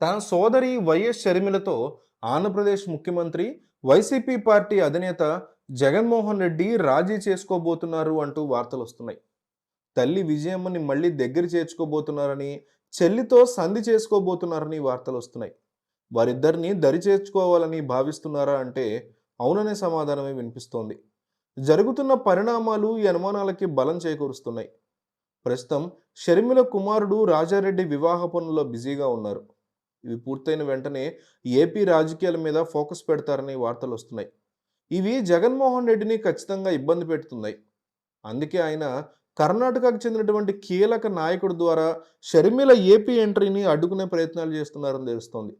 తన సోదరి వైఎస్ షర్మిలతో ఆంధ్రప్రదేశ్ ముఖ్యమంత్రి వైసీపీ పార్టీ అధినేత జగన్మోహన్ రెడ్డి రాజీ చేసుకోబోతున్నారు అంటూ వార్తలు వస్తున్నాయి. తల్లి విజయమ్మని మళ్ళీ దగ్గర చేర్చుకోబోతున్నారని చెల్లితో సంధి చేసుకోబోతున్నారని వార్తలు వస్తున్నాయి. వారిద్దరిని దరి చేర్చుకోవాలని భావిస్తున్నారా అంటే అవుననే సమాధానమే వినిపిస్తోంది. జరుగుతున్న పరిణామాలు ఈ అనుమానాలకి బలం చేకూరుస్తున్నాయి. ప్రస్తుతం షర్మిల కుమారుడు రాజారెడ్డి వివాహ పనుల్లో బిజీగా ఉన్నారు. ఇవి పూర్తయిన వెంటనే ఏపీ రాజకీయాల మీద ఫోకస్ పెడతారని వార్తలు వస్తున్నాయి. ఇవి జగన్మోహన్ రెడ్డిని ఖచ్చితంగా ఇబ్బంది పెడుతున్నాయి. అందుకే ఆయన కర్ణాటకకు చెందినటువంటి కీలక నాయకుడి ద్వారా షర్మిల ఏపీ ఎంట్రీని అడ్డుకునే ప్రయత్నాలు చేస్తున్నారని తెలుస్తోంది.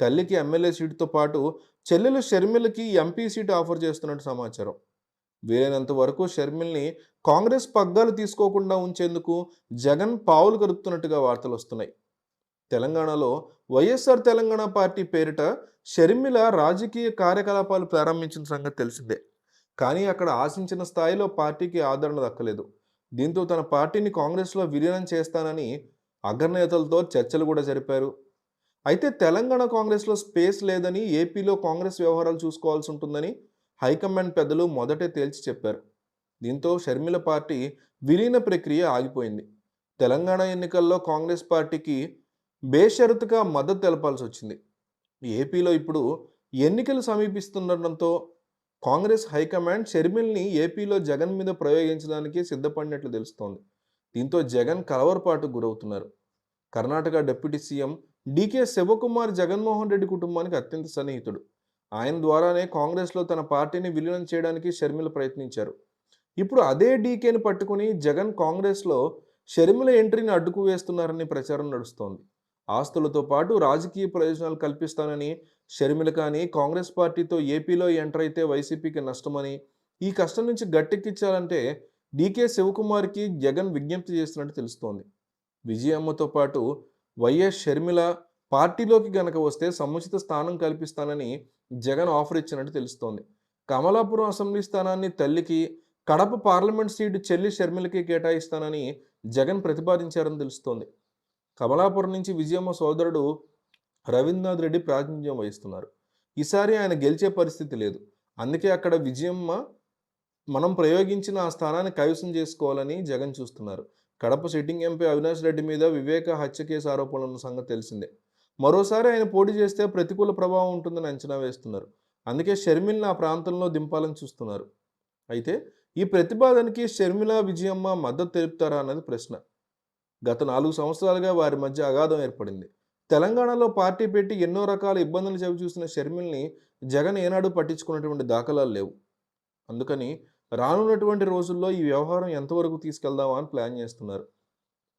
తల్లికి ఎమ్మెల్యే సీటుతో పాటు చెల్లెలు షర్మిలకి ఎంపీ సీటు ఆఫర్ చేస్తున్నట్టు సమాచారం. వీలైనంత వరకు షర్మిల్ని కాంగ్రెస్ పగ్గాలు తీసుకోకుండా ఉంచేందుకు జగన్ పావులు కలుపుతున్నట్టుగా వార్తలు వస్తున్నాయి. తెలంగాణలో వైఎస్ఆర్ తెలంగాణ పార్టీ పేరిట షర్మిల రాజకీయ కార్యకలాపాలు ప్రారంభించిన సంగతి తెలిసిందే. కానీ అక్కడ ఆశించిన స్థాయిలో పార్టీకి ఆదరణ దక్కలేదు. దీంతో తన పార్టీని కాంగ్రెస్లో విలీనం చేస్తానని అగ్రనేతలతో చర్చలు కూడా జరిపారు. అయితే తెలంగాణ కాంగ్రెస్లో స్పేస్ లేదని ఏపీలో కాంగ్రెస్ వ్యవహారాలు చూసుకోవాల్సి ఉంటుందని హైకమాండ్ పెద్దలు మొదటే తేల్చి చెప్పారు. దీంతో షర్మిల పార్టీ విలీన ప్రక్రియ ఆగిపోయింది. తెలంగాణ ఎన్నికల్లో కాంగ్రెస్ పార్టీకి బేషరతుగా మద్దతు తెలపాల్సి వచ్చింది. ఏపీలో ఇప్పుడు ఎన్నికలు సమీపిస్తుండటంతో కాంగ్రెస్ హైకమాండ్ షర్మిల్ని ఏపీలో జగన్ మీద ప్రయోగించడానికి సిద్ధపడినట్లు తెలుస్తోంది. దీంతో జగన్ కలవరపాటు గురవుతున్నారు. Karnataka deputy CM DK Shivakumar Jaganmohan Reddy కుటుంబానికి అత్యంత సన్నిహితుడు. ఆయన ద్వారానే కాంగ్రెస్లో తన పార్టీని విలీనం చేయడానికి షర్మిల ప్రయత్నించారు. ఇప్పుడు అదే డీకేని పట్టుకుని జగన్ కాంగ్రెస్లో షర్మిల ఎంట్రీని అడ్డుకు వేస్తున్నారని ప్రచారం నడుస్తోంది. ఆస్తులతో పాటు రాజకీయ ప్రయోజనాలు కల్పిస్తానని షర్మిల కానీ కాంగ్రెస్ పార్టీతో ఏపీలో ఎంటర్ అయితే వైసీపీకి నష్టమని ఈ కష్టం నుంచి గట్టెక్కించాలంటే డీకే శివకుమార్కి జగన్ విజ్ఞప్తి చేస్తున్నట్టు తెలుస్తోంది. విజయమ్మతో పాటు వైఎస్ షర్మిల పార్టీలోకి గనక వస్తే సముచిత స్థానం కల్పిస్తానని జగన్ ఆఫర్ ఇచ్చినట్టు తెలుస్తోంది. కమలాపురం అసెంబ్లీ స్థానాన్ని తల్లికి కడప పార్లమెంట్ సీటు చెల్లి షర్మిలకి కేటాయిస్తానని జగన్ ప్రతిపాదించారని తెలుస్తోంది. కమలాపురం నుంచి విజయమ్మ సోదరుడు రవీంద్రనాథ్ రెడ్డి ప్రాతినిధ్యం వహిస్తున్నారు. ఈసారి ఆయన గెలిచే పరిస్థితి లేదు. అందుకే అక్కడ విజయమ్మ మనం ప్రయోగించిన ఆ స్థానాన్ని కైవసం చేసుకోవాలని జగన్ చూస్తున్నారు. కడప సిట్టింగ్ ఎంపీ అవినాష్ రెడ్డి మీద వివేక హత్య కేసు ఆరోపణలు ఉన్న సంగతి తెలిసిందే. మరోసారి ఆయన పోటీ చేస్తే ప్రతికూల ప్రభావం ఉంటుందని అంచనా వేస్తున్నారు. అందుకే షర్మిల్ని ఆ ప్రాంతంలో దింపాలని చూస్తున్నారు. అయితే ఈ ప్రతిపాదనకి షర్మిల విజయమ్మ మద్దతు తెలుపుతారా అన్నది ప్రశ్న. గత నాలుగు సంవత్సరాలుగా వారి మధ్య అగాధం ఏర్పడింది. తెలంగాణలో పార్టీ పెట్టి ఎన్నో రకాల ఇబ్బందులు చవి చూసిన షర్మిల్ని జగన్ ఏనాడు పట్టించుకున్నటువంటి దాఖలాలు లేవు. అందుకని రానున్నటువంటి రోజుల్లో ఈ వ్యవహారం ఎంతవరకు తీసుకెళ్దామా అని ప్లాన్ చేస్తున్నారు.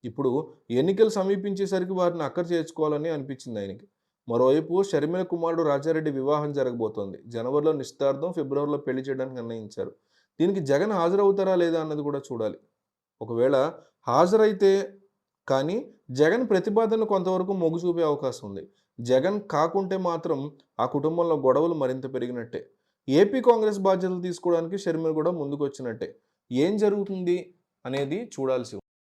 ఇప్పుడు ఎన్నికలు సమీపించేసరికి వారిని అక్కర చేర్చుకోవాలని అనిపించింది ఆయనకి. మరోవైపు షర్మిల కుమారుడు రాజారెడ్డి వివాహం జరగబోతోంది. జనవరిలో నిశ్చితార్థం ఫిబ్రవరిలో పెళ్ళి చేయడానికి నిర్ణయించారు. దీనికి జగన్ హాజరవుతారా లేదా అన్నది కూడా చూడాలి. ఒకవేళ హాజరైతే కానీ జగన్ ప్రతిపాదన కొంతవరకు మొగ్గు చూపే అవకాశం ఉంది. జగన్ కాకుంటే మాత్రం ఆ కుటుంబంలో గొడవలు మరింత పెరిగినట్టే. ఏపీ కాంగ్రెస్ బాధ్యతలు తీసుకోవడానికి షర్మిల కూడా ముందుకు వచ్చినట్టే ఏం జరుగుతుంది అనేది చూడాల్సి ఉంది